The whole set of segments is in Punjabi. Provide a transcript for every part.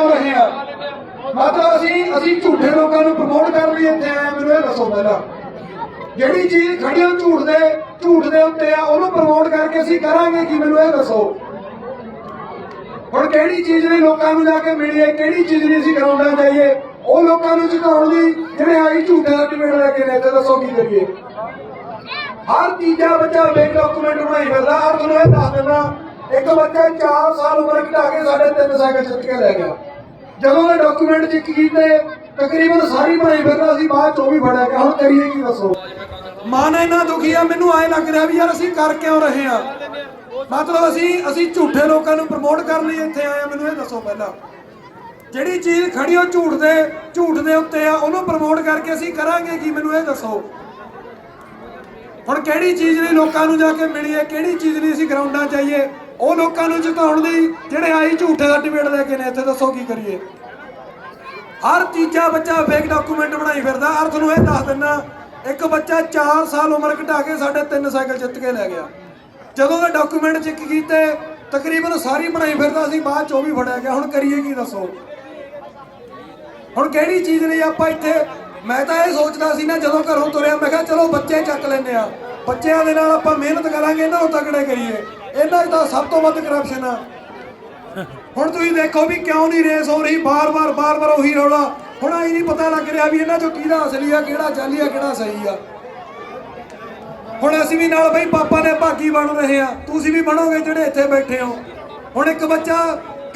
ਕਿਉਂ ਰਹੇ ਆ। ਮਤਲਬ ਅਸੀਂ ਅਸੀਂ ਝੂਠੇ ਲੋਕਾਂ ਨੂੰ ਪ੍ਰਮੋਟ ਕਰਨ ਲਈ ਇੱਥੇ ਆਏ ਮੈਨੂੰ ਇਹ ਦੱਸੋ ਪਹਿਲਾਂ। ਜਿਹੜੀ ਚੀਜ਼ ਖੜੀ ਝੂਠ ਦੇ ਝੂਠ ਦੇ ਉੱਤੇ ਆ, ਉਹਨੂੰ ਪ੍ਰਮੋਟ ਕਰਕੇ ਅਸੀਂ ਕਰਾਂਗੇ ਕੀ, ਮੈਨੂੰ ਇਹ ਦੱਸੋ। ਹੁਣ ਕਿਹੜੀ ਚੀਜ਼ ਨੇ ਲੋਕਾਂ ਨੂੰ ਜਾ ਕੇ ਮਿਲੀ ਹੈ, ਕਿਹੜੀ ਚੀਜ਼ ਨਹੀਂ ਅਸੀਂ ਕਰਾਉਣਾ ਚਾਹੀਏ ਉਹ ਲੋਕਾਂ ਨੂੰ ਝੁਕਾਉਣ ਦੀ ਜਿਹੜੇ ਆਈ ਝੂਠੇ ਸਰਟੀਫਿਕੇਟ ਲੈ ਕੇ ਨੇ ਤੇ ਦੱਸੋ ਕੀ ਕਰੀਏ। ਹਰ ਤੀਜਾ ਬੱਚਾ ਬੇਕ ਡਾਕੂਮੈਂਟ ਬਣਾਈ ਫਿਰਦਾ ਔਰ ਤੁਹਾਨੂੰ ਇਹ ਦੱਸ ਦਿੰਦਾ, ਇੱਕ ਬੱਚਾ 4 ਸਾਲ ਉਮਰ ਘਟਾ ਕੇ ਸਾਡੇ ਤਿੰਨ ਸਾਈਕਲ ਜਿੱਤ ਕੇ ਲੈ ਗਿਆ। ਜਦੋਂ ਇਹ ਡਾਕੂਮੈਂਟ ਚੈੱਕ ਕੀਤੇ ਤਕਰੀਬਨ ਸਾਰੀ ਬਣਾਈ ਫਿਰਦਾ ਅਸੀਂ ਬਾਅਦ ਚੋਂ ਵੀ ਫੜਿਆ ਗਿਆ। ਹੁਣ ਕਰੀਏ ਕੀ ਦੱਸੋ? ਮਨ ਇੰਨਾ ਦੁਖੀ ਆ, ਮੈਨੂੰ ਐ ਲੱਗ ਰਿਹਾ ਵੀ ਯਾਰ ਅਸੀਂ ਕਰ ਕਿਉਂ ਰਹੇ ਆ? ਮਤਲਬ ਅਸੀਂ ਅਸੀਂ ਝੂਠੇ ਲੋਕਾਂ ਨੂੰ ਪ੍ਰਮੋਟ ਕਰਨ ਲਈ ਇੱਥੇ ਆਏ ਆ, ਮੈਨੂੰ ਇਹ ਦੱਸੋ ਪਹਿਲਾਂ। ਜਿਹੜੀ ਚੀਜ਼ ਖੜੀ ਉਹ ਝੂਠ ਦੇ ਝੂਠ ਦੇ ਉੱਤੇ ਆ, ਉਹਨੂੰ ਪ੍ਰਮੋਟ ਕਰਕੇ ਅਸੀਂ ਕਰਾਂਗੇ ਕੀ? ਮੈਨੂੰ ਇਹ ਦੱਸੋ। ਹੁਣ ਕਿਹੜੀ ਚੀਜ਼ ਲਈ ਲੋਕਾਂ ਨੂੰ ਜਾ ਕੇ ਮਿਲੀਏ, ਕਿਹੜੀ ਚੀਜ਼ ਲਈ ਅਸੀਂ ਗਰਾਊਂਡਾਂ ਚ ਆਈਏ ਉਹ ਲੋਕਾਂ ਨੂੰ ਜਿਤਾਉਣ ਲਈ ਜਿਹੜੇ ਆਈ ਝੂਠੇ ਸਰਟੀਫਿਕੇਟ ਲੈ ਕੇ ਨੇ, ਇੱਥੇ ਦੱਸੋ ਕੀ ਕਰੀਏ? ਹਰ ਤੀਜਾ ਬੱਚਾ ਫੇਕ ਡਾਕੂਮੈਂਟ ਬਣਾਈ ਫਿਰਦਾ। ਔਰ ਤੁਹਾਨੂੰ ਇਹ ਦੱਸ ਦਿੰਨਾ ਇੱਕ ਬੱਚਾ 4 ਸਾਲ ਉਮਰ ਘਟਾ ਕੇ ਸਾਡੇ ਤਿੰਨ ਸਾਈਕਲ ਜਿੱਤ ਕੇ ਲੈ ਗਿਆ। ਜਦੋਂ ਉਹ ਡਾਕੂਮੈਂਟ ਚੈੱਕ ਕੀਤੇ, ਤਕਰੀਬਨ ਸਾਰੀ ਬਣਾਈ ਫਿਰਦਾ ਸੀ, ਬਾਅਦ ਚ ਉਹ ਵੀ ਫੜਿਆ ਗਿਆ। ਹੁਣ ਕਰੀਏ ਕੀ ਦੱਸੋ? ਹੁਣ ਕਿਹੜੀ ਚੀਜ਼ ਲਈ ਆਪਾਂ ਇੱਥੇ, ਮੈਂ ਤਾਂ ਇਹ ਸੋਚਦਾ ਸੀ ਨਾ, ਜਦੋਂ ਘਰੋਂ ਤੁਰਿਆ, ਮੈਂ ਕਿਹਾ ਚਲੋ ਬੱਚੇ ਚੱਕ ਲੈਂਦੇ ਆ। ਬੱਚਿਆਂ ਦੇ ਨਾਲ ਆਪਾਂ ਮਿਹਨਤ ਕਰਾਂਗੇ ਨਾ ਉਹ ਤਕੜੇ ਕਰੀਏ। ਇਹਨਾਂ 'ਚ ਤਾਂ ਸਭ ਤੋਂ ਵੱਧ ਕਰਪਸ਼ਨ ਆ। ਹੁਣ ਤੁਸੀਂ ਦੇਖੋ ਵੀ ਕਿਉਂ ਨਹੀਂ ਰੇਸ ਹੋ ਰਹੀ ਬਾਰ-ਬਾਰ ਬਾਰ-ਬਾਰ ਉਹੀ ਰੌਲਾ। ਹੁਣ ਆਈ ਨਹੀਂ ਪਤਾ ਲੱਗ ਰਿਹਾ ਵੀ ਇਹਨਾਂ 'ਚੋਂ ਕਿਹੜਾ ਅਸਲੀ ਆ, ਕਿਹੜਾ ਜਾਲੀ ਆ, ਕਿਹੜਾ ਸਹੀ ਆ। ਹੁਣ ਅਸੀਂ ਵੀ ਨਾਲ ਬਈ ਪਾਪਾ ਦੇ ਭਾਗੀ ਬਣ ਰਹੇ ਆ। ਤੁਸੀਂ ਵੀ ਬਣੋਗੇ ਜਿਹੜੇ ਇੱਥੇ ਬੈਠੇ ਹੋ। ਹੁਣ ਇੱਕ ਬੱਚਾ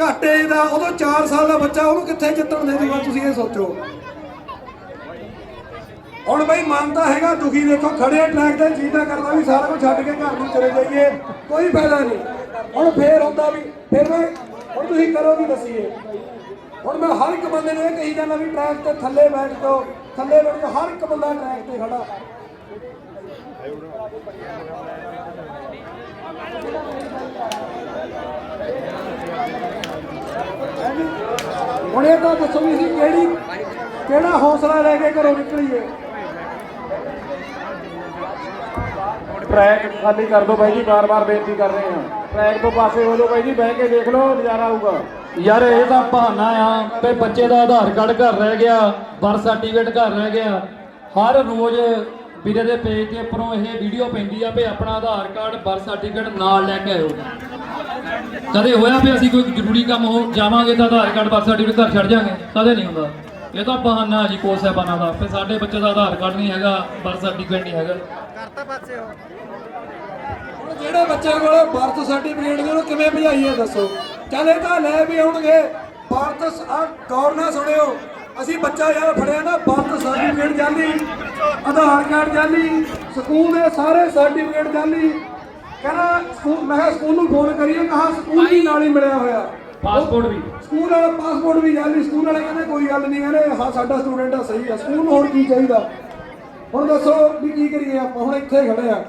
ਘਾਟੇ ਦਾ ਉਦੋਂ 4 ਸਾਲ ਦਾ ਬੱਚਾ, ਉਹਨੂੰ ਕਿੱਥੇ ਜਿੱਤਣ ਦੇ ਦੂਗਾ ਤੁਸੀਂ ਇਹ ਸੋਚੋ? ਹੁਣ ਬਈ ਮਨ ਤਾਂ ਹੈਗਾ ਦੁਖੀ, ਦੇਖੋ ਖੜੇ ਟਰੈਕ ਤੇ ਜੀਦਾ ਕਰਦਾ ਵੀ ਸਾਰਾ ਕੁਝ ਛੱਡ ਕੇ ਘਰ ਨੂੰ ਚਲੇ ਜਾਈਏ। ਕੋਈ ਫਾਇਦਾ ਨਹੀਂ। ਹੁਣ ਫੇਰ ਹੁੰਦਾ ਵੀ, ਫਿਰ ਮੈਂ, ਹੁਣ ਤੁਸੀਂ ਕਰੋ ਵੀ ਦਸੀਏ। ਹੁਣ ਮੈਂ ਹਰ ਇੱਕ ਬੰਦੇ ਨੂੰ ਇਹ ਕਹੀ ਜਾਂਦਾ ਵੀ ਟਰੈਕ ਤੇ ਥੱਲੇ ਬੈਠ ਜਾਓ, ਥੱਲੇ ਬੈਠ ਜਾਓ, ਹਰ ਇੱਕ ਬੰਦਾ ਟਰੈਕ ਤੇ ਖੜਾ। ਹੁਣ ਇਹ ਤਾਂ ਦੱਸੋ ਵੀ ਅਸੀਂ ਕਿਹੜੀ ਕਿਹੜਾ ਹੌਸਲਾ ਲੈ ਕੇ ਘਰੋਂ ਨਿਕਲੀਏ? ਟਰੈਕ ਖਾਲੀ ਕਰ ਦਿਓ ਬਾਈ ਜੀ, ਬਾਰ-ਬਾਰ ਬੇਨਤੀ ਕਰ ਰਹੇ ਹਾਂ। ਟਰੈਕ ਤੋਂ ਪਾਸੇ ਹੋ ਜਾਓ ਬਾਈ ਜੀ, ਬਹਿ ਕੇ ਦੇਖ ਲਓ, ਨਜ਼ਾਰਾ ਆਊਗਾ। ਯਾਰ, ਇਹ ਤਾਂ ਬਹਾਨਾ ਆ, ਤੇ ਬੱਚੇ ਦਾ ਆਧਾਰ ਕਾਰਡ ਘਰ ਰਹਿ ਗਿਆ ਬਰਥ ਸਰਟੀਫਿਕੇਟ ਘਰ ਰਹਿ ਗਿਆ। ਹਰ ਰੋਜ਼ ਵੀਰੇ ਦੇ ਪੇਜ ਤੇ ਉੱਪਰੋਂ ਇਹ ਵੀਡੀਓ ਪੈਂਦੀ ਆ ਵੀ ਆਪਣਾ ਆਧਾਰ ਕਾਰਡ ਬਰਥ ਸਰਟੀਫਿਕੇਟ ਨਾਲ ਲੈ ਕੇ ਆਇਓ। ਕਦੇ ਹੋਇਆ ਵੀ ਅਸੀਂ ਕੋਈ ਜ਼ਰੂਰੀ ਕੰਮ ਹੋ, ਜਾਵਾਂਗੇ ਤਾਂ ਆਧਾਰ ਕਾਰਡ ਬਰਥ ਸਰਟੀਫਿਕੇਟ ਘਰ ਛੱਡ ਜਾਾਂਗੇ ਕਦੇ ਨਹੀਂ ਹੁੰਦਾ। ਇਹ ਤਾਂ ਬਹਾਨਾ ਜੀ ਕੋਲ ਸਾਹਿਬਾਨਾਂ ਦਾ। ਫਿਰ ਸਾਡੇ ਬੱਚੇ ਦਾ ਆਧਾਰ ਕਾਰਡ ਨਹੀਂ ਹੈਗਾ ਬਰਥ ਸਰਟੀਫਿਕੇਟ ਨਹੀਂ ਹੈਗਾ। ਹੁਣ ਜਿਹੜੇ ਬੱਚਿਆਂ ਕੋਲ ਬਰਥ ਸਰਟੀਫਿਕੇਟ ਨੇ ਉਹਨੂੰ ਕਿਵੇਂ ਭਜਾਈਏ ਦੱਸੋ? ਚੱਲ ਇਹ ਤਾਂ ਲੈ ਵੀ ਆਉਣਗੇ। ਬਰਥ ਆ ਗੌਰ ਨਾਲ ਸੁਣਿਓ। ਅਸੀਂ ਬੱਚਾ ਯਾਰ ਫੜਿਆ ਨਾ ਬਰਥ ਸਰਟੀਫਿਕੇਟ ਜਾਲੀ ਆਧਾਰ ਕਾਰਡ ਜਾਲੀ ਸਕੂਲ ਦੇ ਸਾਰੇ ਸਰਟੀਫਿਕੇਟ ਜਾਲੀ। ਕਹਿੰਦਾ ਮੈਂ ਕਿਹਾ ਸਕੂਲ ਨੂੰ ਫੋਨ ਕਰੀਏ ਕਹਾ ਸਕੂਲ ਵੀ ਨਾਲ ਹੀ ਮਿਲਿਆ ਹੋਇਆ। ਪਾਸਪੋਰਟ ਵੀ। ਸਕੂਲ ਵਾਲਾ ਪਾਸਪੋਰਟ ਵੀ ਜਾਲੀ ਸਕੂਲ ਵਾਲੇ ਕਹਿੰਦੇ ਕੋਈ ਗੱਲ ਨਹੀਂ, ਕਹਿੰਦੇ, ਹਾਂ, ਸਾਡਾ ਸਟੂਡੈਂਟ ਆ, ਸਹੀ ਆ। ਸਕੂਲ ਨੂੰ ਹੋਰ ਕੀ ਚਾਹੀਦਾ? ਹੁਣ ਦੱਸੋ ਵੀ ਕੀ ਕਰੀਏ ਆਪਾਂ, ਹੁਣ ਇੱਥੇ ਖੜੇ ਆ।